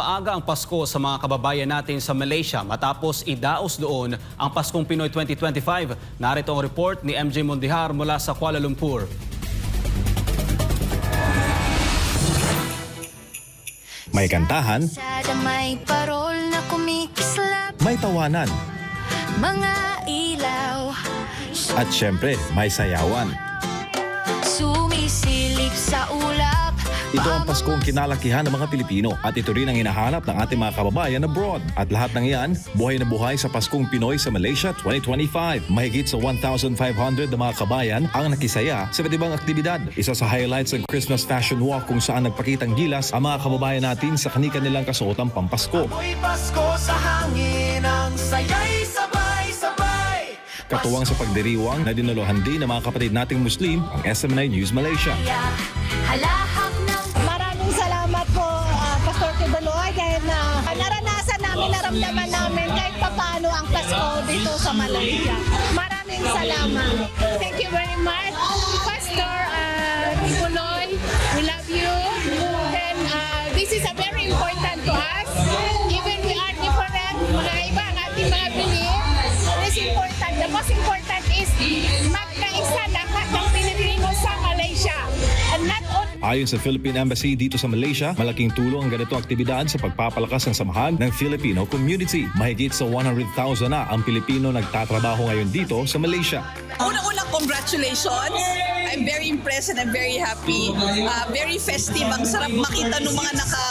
maaga ang Pasko sa mga kababayan natin sa Malaysia matapos idaos doon ang Paskong Pinoy 2025. Narito ang report ni MJ Mondihar mula sa Kuala Lumpur. May kantahan, may parol na kumikislap may tawanan, Mga ilaw at syempre may sayawan. Sumisilip sa ang Paskong kinalakihan ng mga Pilipino at ito rin ang hinahanap ng ating mga kababayan abroad. At lahat ng iyan, buhay na buhay sa Paskong Pinoy sa Malaysia 2025. Mahigit sa 1,500 na mga kabayan ang nakisaya sa iba't ibang aktibidad. Isa sa highlights ng Christmas Fashion Walk kung saan nagpakitang gilas ang mga kababayan natin sa kanilang kasuotang pampasko. Amoy Pasko sa hangin ang sayay sabay-sabay Katuwang sa pagdiriwang na dinalohan din ng mga kapatid nating Muslim ang SM9 News Malaysia. Kaya halahap naranasan namin, kahit papaano ang Pasko dito sa Malaysia. Maraming salamat. Thank you very much, Pastor uh, Kibaloy. We love you. And uh, this is a very important to us. Even we are different, mga iba ang ating mga belief, it is important. The most important is magkaisa lahat ng Pilipino sa Malaysia. And not Ayon sa Philippine Embassy dito sa Malaysia, malaking tulong ang ganitong aktibidad sa pagpapalakas ng samahan ng Filipino community. Mahigit sa 100,000 na ang Pilipino nagtatrabaho ngayon dito sa Malaysia. Unang-unang congratulations. I'm very impressed and I'm very happy. Uh, very festive. Ang sarap makita ng mga naka...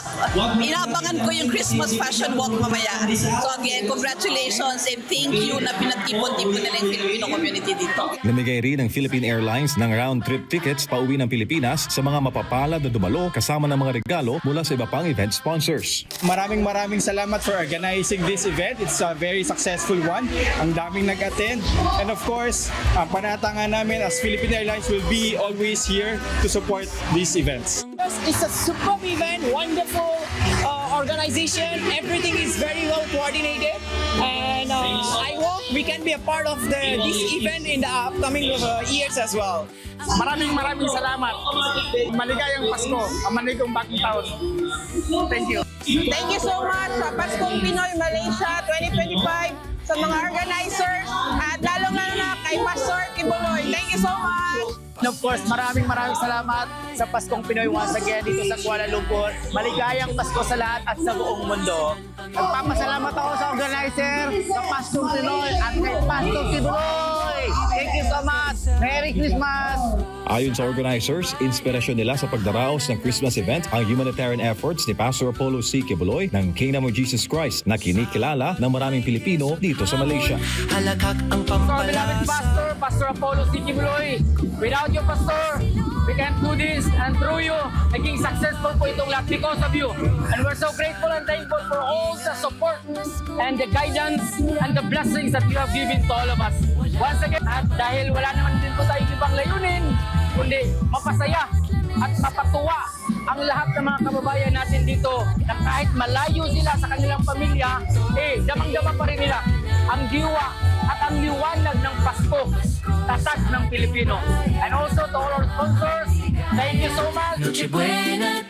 Inabangan ko yung Christmas fashion walk mamaya. So again, congratulations and thank you na pinagtipon-tipon nila yung Filipino community dito. Namigay rin ng Philippine Airlines ng round-trip tickets pauwi ng Pilipinas sa mga mapapalad na dumalo kasama ng mga regalo mula sa iba pang event sponsors. Maraming maraming salamat for organizing this event. It's a very successful one. Ang daming nag-attend. And of course, ang panatangan namin as Philippine Airlines will be always here to support these events. It's a superb event, wonderful uh, organization. Everything is very well coordinated, and uh, I we can be a part of the this event in the upcoming uh, years as well. Maraming maraming salamat. Maligayang Pasko. Ang maligong bagong taon. Thank you. Thank you so much sa Paskong Pinoy Malaysia 2025 sa mga organizers at lalong-lalo na kay Pastor Kibuloy. Thank you so much! Of course, maraming maraming salamat sa Paskong Pinoy once again dito sa Kuala Lumpur. Maligayang Pasko sa lahat at sa buong mundo. Nagpapasalamat ako sa organizer, sa Paskong Pinoy at kay Pastor Kibuloy. Thank you so much. Merry Christmas! Ayon sa organizers, inspirasyon nila sa pagdaraos ng Christmas event ang humanitarian efforts ni Pastor Apollo C. Kibuloy ng Kingdom of Jesus Christ na kinikilala ng maraming Pilipino dito sa Malaysia. Halakak ang So, beloved Pastor, Pastor Apollo C. Kibuloy, without you, Pastor, we can't do this. And through you, naging successful po itong lahat because of you. And we're so grateful and thankful for all the support and the guidance and the blessings that you have given to all of us. Once again, at dahil wala naman din po tayong ibang layunin, kundi mapasaya at mapatuwa ang lahat ng mga kababayan natin dito na kahit malayo sila sa kanilang pamilya, eh, damang-dama pa rin nila ang diwa ang liwanag ng Pasko, tatag ng Pilipino. And also to all our sponsors, thank you so much. Noche buena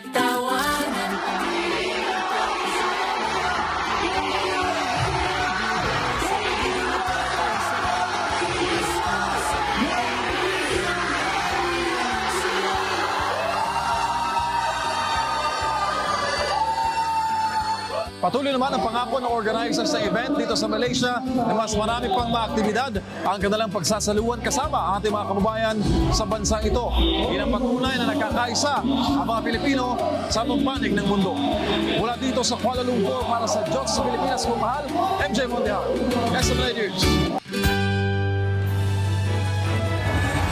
Patuloy naman ang pangako ng organizers sa event dito sa Malaysia na mas marami pang mga aktibidad ang kanilang pagsasaluhan kasama ang ating mga kababayan sa bansang ito. Yan ang patunay na nagkakaisa ang mga Pilipino sa anong panig ng mundo. Mula dito sa Kuala Lumpur para sa Diyos sa Pilipinas, kumahal, MJ Mondial, SMN News.